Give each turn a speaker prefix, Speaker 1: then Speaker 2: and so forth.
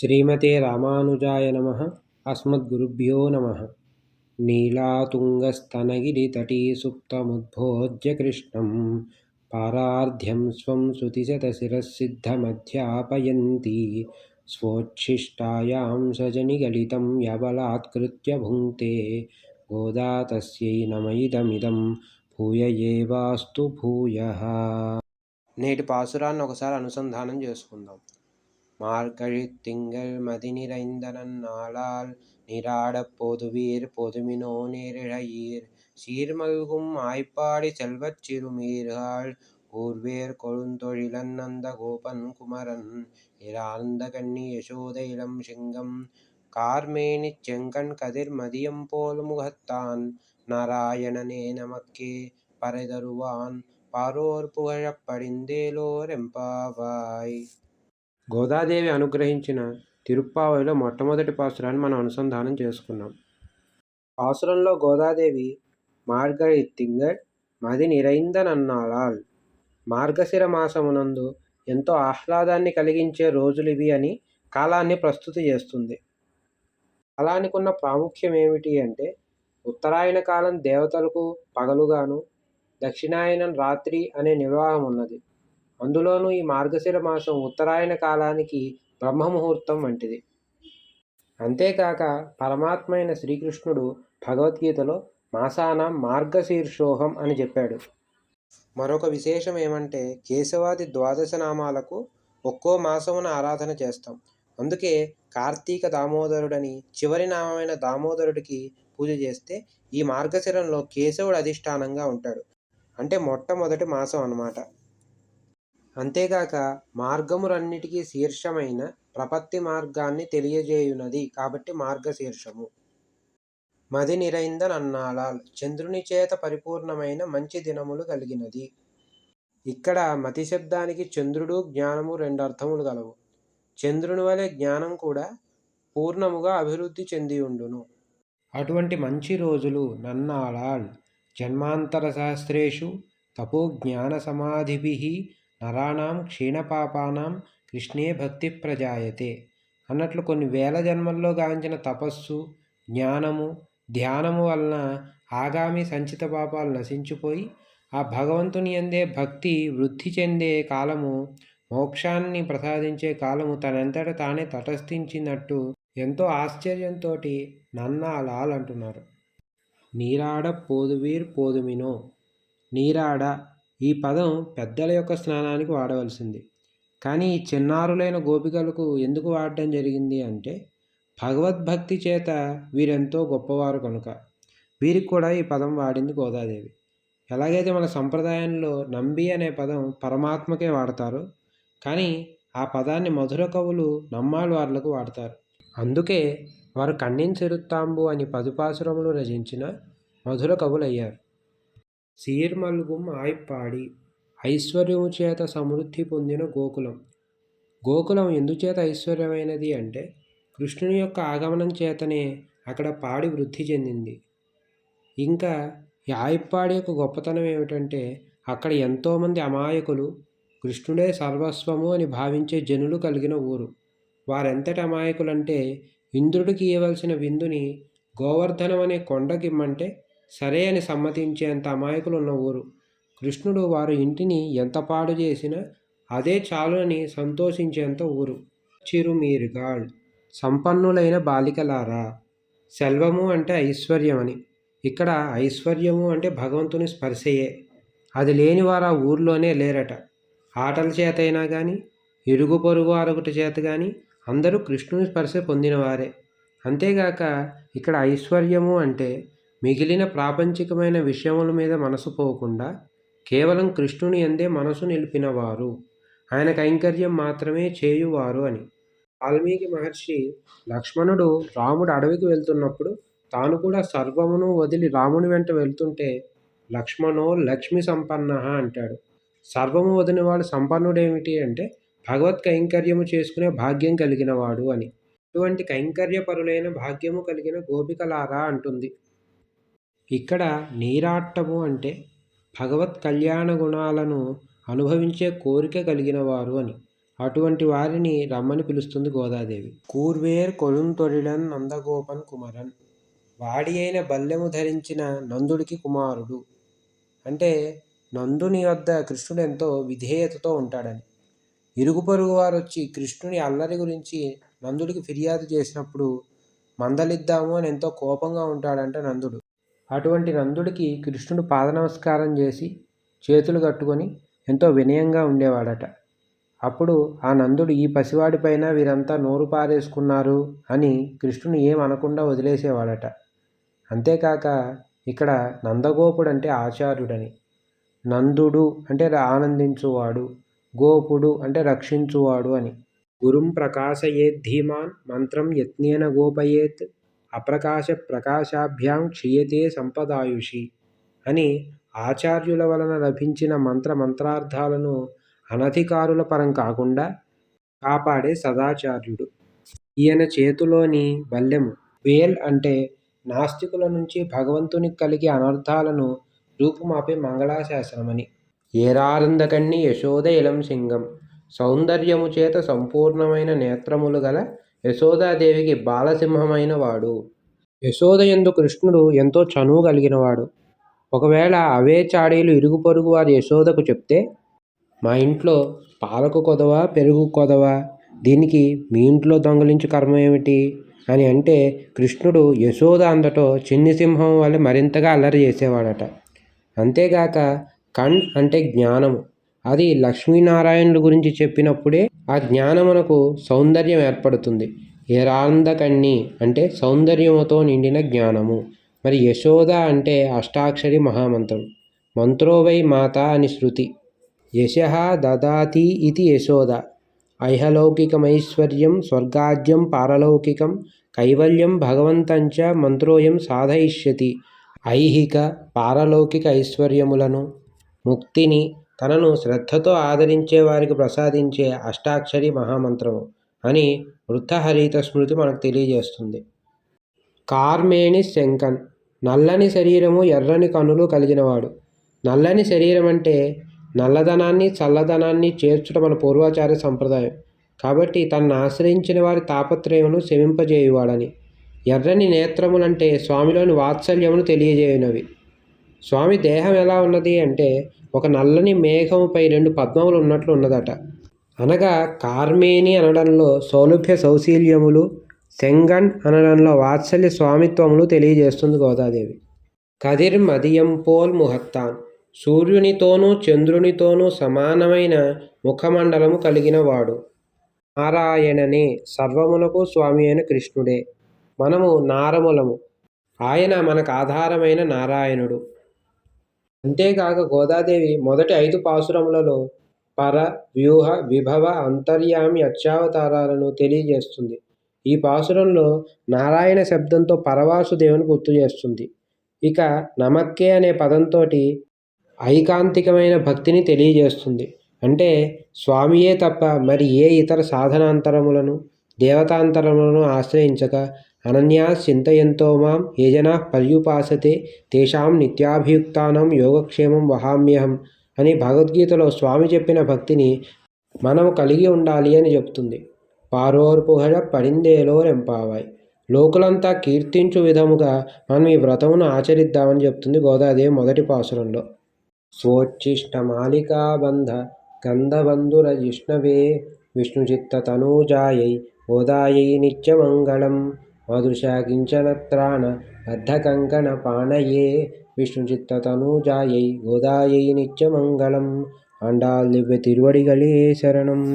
Speaker 1: శ్రీమతే రామానుజాయ నమ అస్మద్గురుభ్యో నమ. నీలాతుంగస్తనగిరితటీ సుప్తముద్భోజ్య కృష్ణం పారార్ధ్యం స్వం శృతిశతశిరసిద్ధమధ్యాపయంతి స్వోచ్ఛిష్టాయాం సజనిగలితం యబలాత్కృత్య భుంక్తే. గోదా తస్యై నమయిదమిదం భూయ ఏవాస్తు భూయ. నేటి పాసురాన్ని ఒకసారి అనుసంధానం చేసుకుందాం. மார்கழித் திங்கள் மதிநிறைந்தனன் நாளால் நன்னாளால் நீராடப் போதுவீர் பொதுமினோ நேரிழையீர். சீர்மல்கும் ஆய்ப்பாடி செல்வச் சிறுமீர்கள் ஊர்வேர் கொழுந்தொழிலன் நந்த கோபன் குமரன் இரார்ந்த கண்ணி யசோத இளம் சிங்கம் கார்மேனிச் செங்கண் கதிர் மதியம் போல் முகத்தான். நாராயணனே நமக்கே பறைதருவான். பாரோர் புகழப் படிந்தேலோரெம்பாவாய் గోదాదేవి అనుగ్రహించిన తిరుప్పావైలో మొట్టమొదటి పాసురాన్ని మనం అనుసంధానం చేసుకున్నాం. పాసురంలో గోదాదేవి మార్గళి తింగళ్ మది నిరైందనన్నాళాల్. మార్గశిర మాసమునందు ఎంతో ఆహ్లాదాన్ని కలిగించే రోజులు ఇవి అని కాలాన్ని ప్రస్తుతి చేస్తుంది. కాలానికి ఉన్న ప్రాముఖ్యం ఏమిటి అంటే ఉత్తరాయణ కాలం దేవతలకు పగలుగాను దక్షిణాయనం రాత్రి అనే నిర్వాహం ఉన్నది అందులోనూ ఈ మార్గశిర మాసం ఉత్తరాయణ కాలానికి బ్రహ్మముహూర్తం వంటిది. అంతేకాక పరమాత్మైన శ్రీకృష్ణుడు భగవద్గీతలో మాసానం మార్గశీర్షోహం అని చెప్పాడు. మరొక విశేషం ఏమంటే కేశవాది ద్వాదశ నామాలకు ఒక్కో మాసమున ఆరాధన చేస్తాం. అందుకే కార్తీక దామోదరుడని చివరి నామమైన దామోదరుడికి పూజ చేస్తే ఈ మార్గశిరంలో కేశవుడు అధిష్టానంగా ఉంటాడు. అంటే మొట్టమొదటి మాసం అన్నమాట. అంతేగాక మార్గములన్నిటికీ శీర్షమైన ప్రపత్తి మార్గాన్ని తెలియజేయునది కాబట్టి మార్గశీర్షము. మది నిరైందనన్నాళాల్ చంద్రుని చేత పరిపూర్ణమైన మంచి దినములు కలిగినది. ఇక్కడ మతి శబ్దానికి చంద్రుడు జ్ఞానము రెండు అర్థములు గలవు. చంద్రుని వలె జ్ఞానం కూడా పూర్ణముగా అభివృద్ధి చెంది ఉండును అటువంటి మంచి రోజులు నన్నాళాల్ జన్మాంతర శాస్త్రేషు తపో జ్ఞాన సమాధిభి నరాణం క్షీణపాపానం కృష్ణే భక్తి ప్రజాయతే అన్నట్లు కొన్ని వేల జన్మల్లో గావించిన తపస్సు జ్ఞానము ధ్యానము వలన ఆగామి సంచిత పాపాలు నశించిపోయి ఆ భగవంతుని అందే భక్తి వృద్ధి చెందే కాలము మోక్షాన్ని ప్రసాదించే కాలము తనంతట తానే తటస్థించినట్టు ఎంతో ఆశ్చర్యంతో నన్నాలాల్ అంటున్నారు నీరాడ పోదువీర్ పోదుమినో నీరాడ ఈ పదం పెద్దల యొక్క స్నానానికి వాడవలసింది. కానీ చిన్నారులైన గోపికలకు ఎందుకు వాడటం జరిగింది అంటే భగవద్భక్తి చేత వీరెంతో గొప్పవారు కనుక. వీరికి కూడా ఈ పదం వాడింది గోదాదేవి. ఎలాగైతే మన సంప్రదాయంలో నంబి అనే పదం పరమాత్మకే వాడతారు కానీ ఆ పదాన్ని మధుర కవులు నమ్మాళ్ళు వార్లకు వాడతారు. అందుకే వారు కన్నిన్ చెరుత్తాంబు అని పదుపాసురములు రచించిన మధుర కవులయ్యారు. సీర్మల్గుం ఆయ్పాడి ఐశ్వర్యము చేత సమృద్ధి పొందిన గోకులం. గోకులం ఎందుచేత ఐశ్వర్యమైనది అంటే కృష్ణుని యొక్క ఆగమనం చేతనే అక్కడ పాడి వృద్ధి చెందింది. ఇంకా ఈ యొక్క గొప్పతనం ఏమిటంటే అక్కడ ఎంతోమంది అమాయకులు కృష్ణుడే సర్వస్వము అని భావించే జనులు కలిగిన ఊరు. వారెంతటి అమాయకులంటే ఇంద్రుడికి ఇవ్వవలసిన విందుని గోవర్ధనం అనే కొండకిమ్మంటే సరే అని సమ్మతించేంత అమాయకులు ఉన్న ఊరు. కృష్ణుడు వారు ఇంటిని ఎంత పాడు చేసినా అదే చాలునని సంతోషించేంత ఊరు. చిరుమీరుగాళ్ సంపన్నులైన బాలికలారా. సెల్వము అంటే ఐశ్వర్యం అని ఇక్కడ ఐశ్వర్యము అంటే భగవంతుని స్పర్శయే. అది లేని వారు ఆ ఊర్లోనే లేరట. ఆటల చేతైనా కానీ ఇరుగు పొరుగు అరగుట చేత కానీ అందరూ కృష్ణుని స్పర్శ పొందినవారే. అంతేగాక ఇక్కడ ఐశ్వర్యము అంటే మిగిలిన ప్రాపంచికమైన విషయముల మీద మనసు పోకుండా కేవలం కృష్ణుని అందే మనసు నిలిపినవారు. ఆయన కైంకర్యం మాత్రమే చేయువారు అని. వాల్మీకి మహర్షి లక్ష్మణుడు రాముడు అడవికి వెళ్తున్నప్పుడు తాను కూడా సర్వమును వదిలి రాముని వెంట వెళ్తుంటే లక్ష్మణో లక్ష్మి సంపన్న అంటాడు. సర్వము వదిలినవాడు సంపన్నుడేమిటి అంటే భగవత్ కైంకర్యము చేసుకునే భాగ్యం కలిగినవాడు అని. ఇటువంటి కైంకర్యపరులైన భాగ్యము కలిగిన గోపికలారా అంటుంది. ఇక్కడ నీరాట్టము అంటే భగవత్ కళ్యాణ గుణాలను అనుభవించే కోరిక కలిగిన వారు అని. అటువంటి వారిని రమ్మని పిలుస్తుంది గోదాదేవి. కూర్వేర్ కొలుంతొడిలన్ నందగోపన్ కుమరన్. వాడి అయిన బల్లెము ధరించిన నందుడికి కుమారుడు. అంటే నందుని వద్ద కృష్ణుడు ఎంతో విధేయతతో ఉంటాడని. ఇరుగు పొరుగు వారు వచ్చి కృష్ణుని అల్లరి గురించి నందుడికి ఫిర్యాదు చేసినప్పుడు మందలిద్దాము అని ఎంతో కోపంగా ఉంటాడంట నందుడు. అటువంటి నందుడికి కృష్ణుడు పాద నమస్కారం చేసి చేతులు కట్టుకొని ఎంతో వినయంగా ఉండేవాడట. అప్పుడు ఆ నందుడు ఈ పసివాడిపైన వీరంతా నోరు పారేసుకున్నారు అని కృష్ణుని ఏం అనకుండా వదిలేసేవాడట. అంతేకాక ఇక్కడ నందగోపుడు అంటే ఆచార్యుడని. నందుడు అంటే ఆనందించువాడు గోపుడు అంటే రక్షించువాడు అని. గురుం ప్రకాశయేత్ ధీమాన్ మంత్రం యత్నేన గోపయేత్ అప్రకాశ ప్రకాశాభ్యాం క్షీయతే సంపదాయుషి అని ఆచార్యుల వలన లభించిన మంత్ర మంత్రార్థాలను అనధికారుల పరం కాకుండా కాపాడే సదాచార్యుడు. ఈయన చేతిలోని బల్లెము వేల్ అంటే నాస్తికుల నుంచి భగవంతునికి కలిగే అనర్థాలను రూపుమాపే మంగళాశాసనమని. ఏరారందకణ్ణి యశోద ఇలం సింగం సౌందర్యము చేత సంపూర్ణమైన నేత్రములు గల యశోదాదేవికి బాలసింహమైన వాడు యశోద ఎందు కృష్ణుడు ఎంతో చనువు కలిగినవాడు. ఒకవేళ అవే చాడీలు ఇరుగు పొరుగు వారి యశోదకు చెప్తే మా ఇంట్లో పాలకు కొదవా పెరుగు కొదవా దీనికి మీ ఇంట్లో దొంగలించు కర్మ ఏమిటి? అని అంటే కృష్ణుడు యశోద అందటో చిన్ని సింహం వల్ల మరింతగా అల్లరి చేసేవాడట. అంతేగాక కణ్ అంటే జ్ఞానము. అది లక్ష్మీనారాయణుల గురించి చెప్పినప్పుడే ఆ జ్ఞానమునకు సౌందర్యం ఏర్పడుతుంది. ఏరాందకణ్ణి అంటే సౌందర్యముతో నిండిన జ్ఞానము. మరి యశోద అంటే అష్టాక్షరి మహామంత్రం. మంత్రోవై మాత అని శృతి. యశ దదాతి ఇది యశోద. ఐహలౌకికమైశ్వర్యం స్వర్గాజ్యం పారలౌకికం కైవల్యం భగవంతంచ మంత్రోయం సాధయిష్యతి. ఐహిక పారలౌకిక ఐశ్వర్యములను ముక్తిని తనను శ్రద్ధతో ఆదరించే వారికి ప్రసాదించే అష్టాక్షరి మహామంత్రము అని వృత్తహరిత స్మృతి మనకు తెలియజేస్తుంది. కార్మేణి శంకన్ నల్లని శరీరము ఎర్రని కనులు కలిగినవాడు. నల్లని శరీరం అంటే నల్లధనాన్ని చల్లదనాన్ని చేర్చుట మన పూర్వాచార్య సంప్రదాయం. కాబట్టి తనను ఆశ్రయించిన వారి తాపత్రయమును శమింపజేయువాడని. ఎర్రని నేత్రములంటే స్వామిలోని వాత్సల్యమును తెలియజేయనవి. స్వామి దేహం ఎలా ఉన్నది అంటే ఒక నల్లని మేఘముపై రెండు పద్మములు ఉన్నట్లు ఉన్నదట. అనగా కార్మేని అనడంలో సౌలభ్య సౌశీల్యములు సెంగన్ అనడంలో వాత్సల్య స్వామిత్వములు తెలియజేస్తుంది గోదాదేవి. కదిర్ మదియం పోల్ ముహత్తాన్ సూర్యునితోనూ చంద్రునితోనూ సమానమైన ముఖమండలము కలిగిన వాడు నారాయణనే సర్వమునకు స్వామి అయిన కృష్ణుడే. మనము నారములము. ఆయన మనకు ఆధారమైన నారాయణుడు. అంతేకాక గోదాదేవి మొదటి ఐదు పాసురములలో పర వ్యూహ విభవ అంతర్యామి అక్షావతారాలను తెలియజేస్తుంది. ఈ పాసురంలో నారాయణ శబ్దంతో పరవాసుదేవుని గుర్తు చేస్తుంది. ఇక నమక్కే అనే పదంతో ఐకాంతికమైన భక్తిని తెలియజేస్తుంది. అంటే స్వామియే తప్ప మరి ఏ ఇతర సాధనాంతరములను దేవతాంతరములను ఆశ్రయించక అనన్యా చింతయంతో మాం ఏ జనా పర్యుపాసతే తేషాం నిత్యాభియుక్తానం యోగక్షేమం వహామ్యహం అని భగవద్గీతలో స్వామి చెప్పిన భక్తిని మనం కలిగి ఉండాలి అని చెప్తుంది. పారోర్పుహడ పడిందేలో రెంపావాయ్ లోకులంతా కీర్తించు విధముగా మనం ఈ వ్రతమును ఆచరిద్దామని చెప్తుంది గోదాదేవి మొదటి పాసురంలో. స్వోచ్ఛిష్టమాలికాబంధ గంధబంధురజిష్ణవే విష్ణుచిత్తతనూజాయై గోదాయై నిత్యమంగళం. अदृशा किञ्चनत्राण अर्धकङ्कणपाणये विष्णुचित्ततनूजायै गोदायै नित्यमङ्गलम् अण्डाल् दिव्यतिरुवडिगले शरणम्।